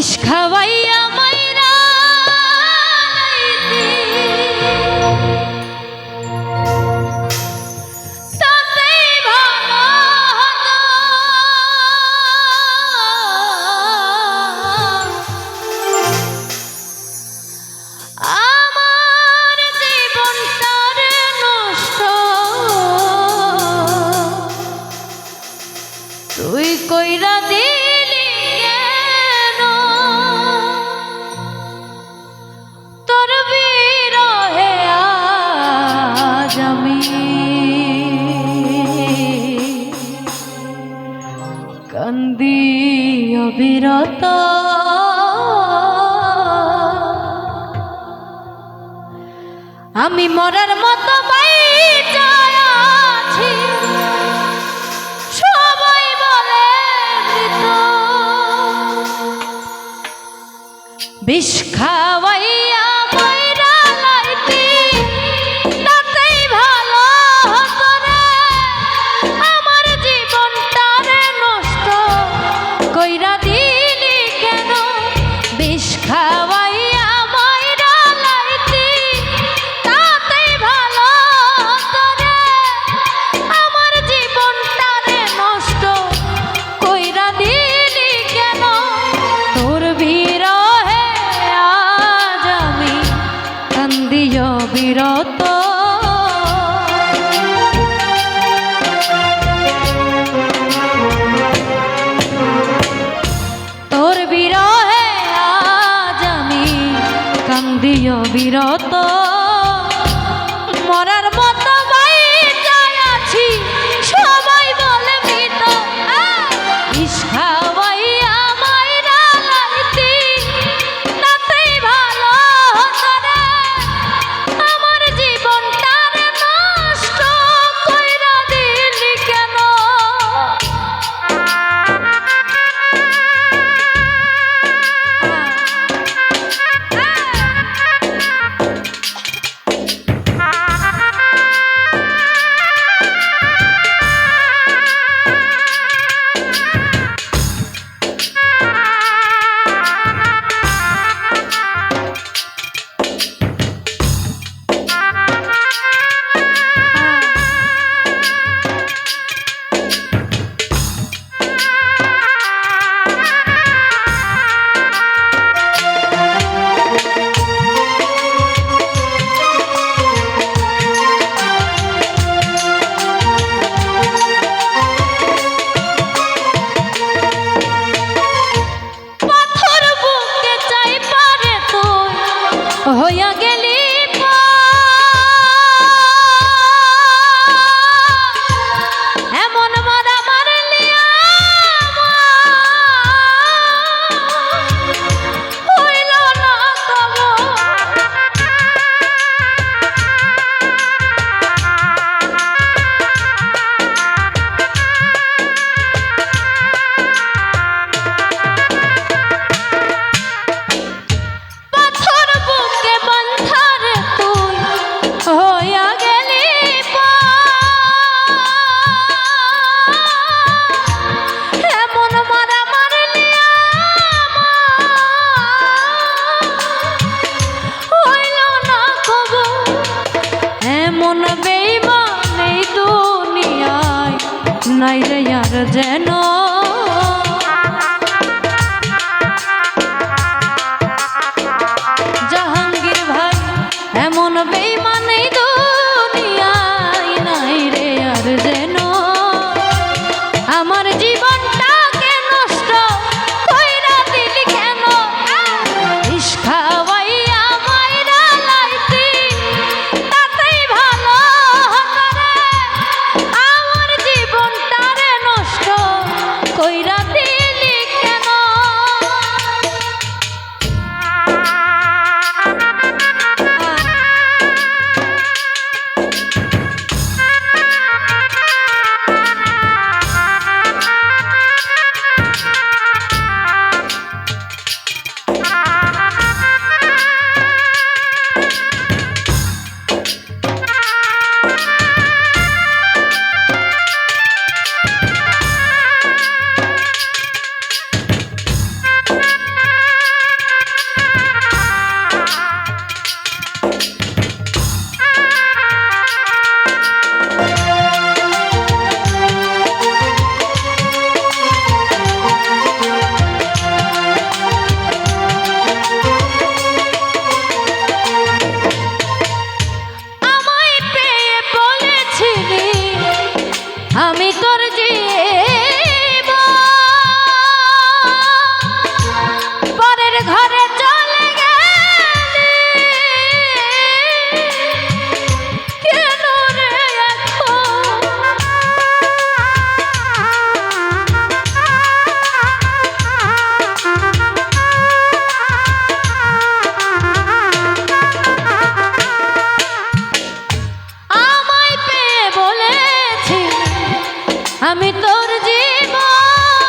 石川山いら আজ আমি অবিরত। আমি মরার মতো আছি। বিষ খা দিও বিরত নাই রে আর যেন আমি তোর জীবন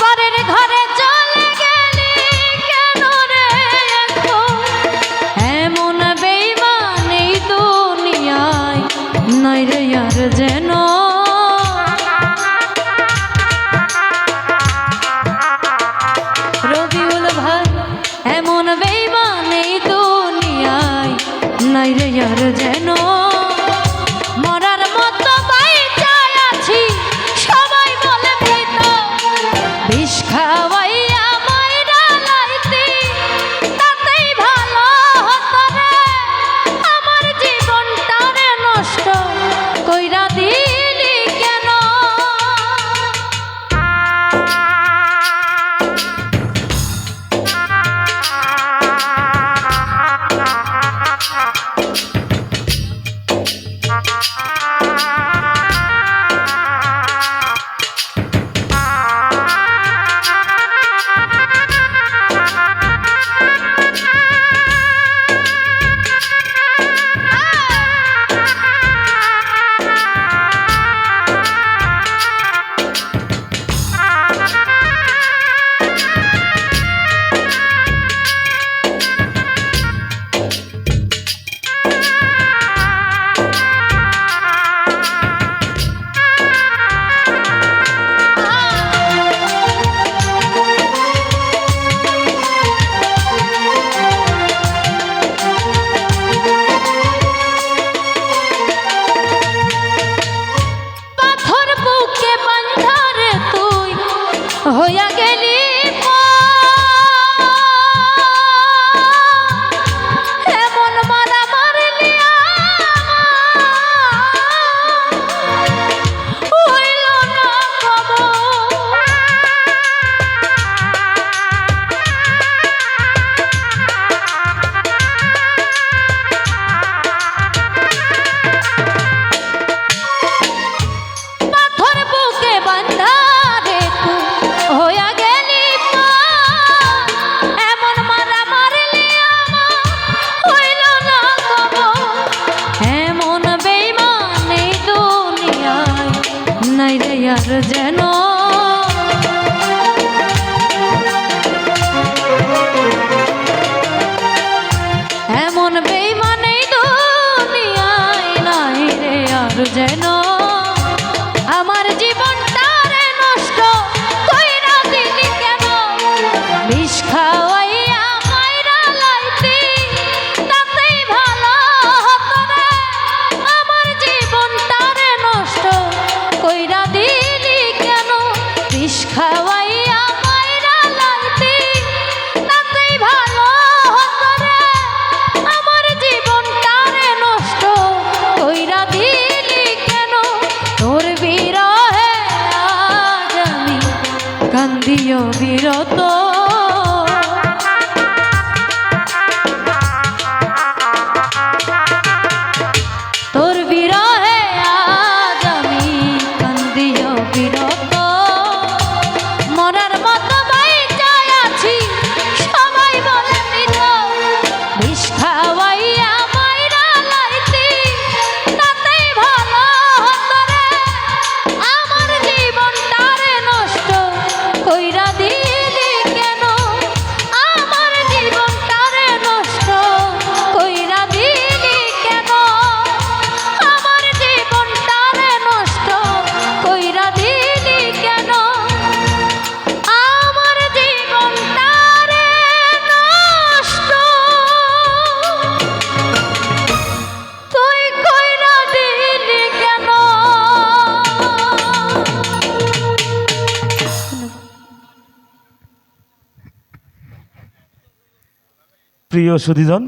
পরের ঘরে চলে গেলি কেন রে এমন বেইমান এই দুনিয়ায় নয় রে আর যেন রে আর যেন প্রিয় সুধীজন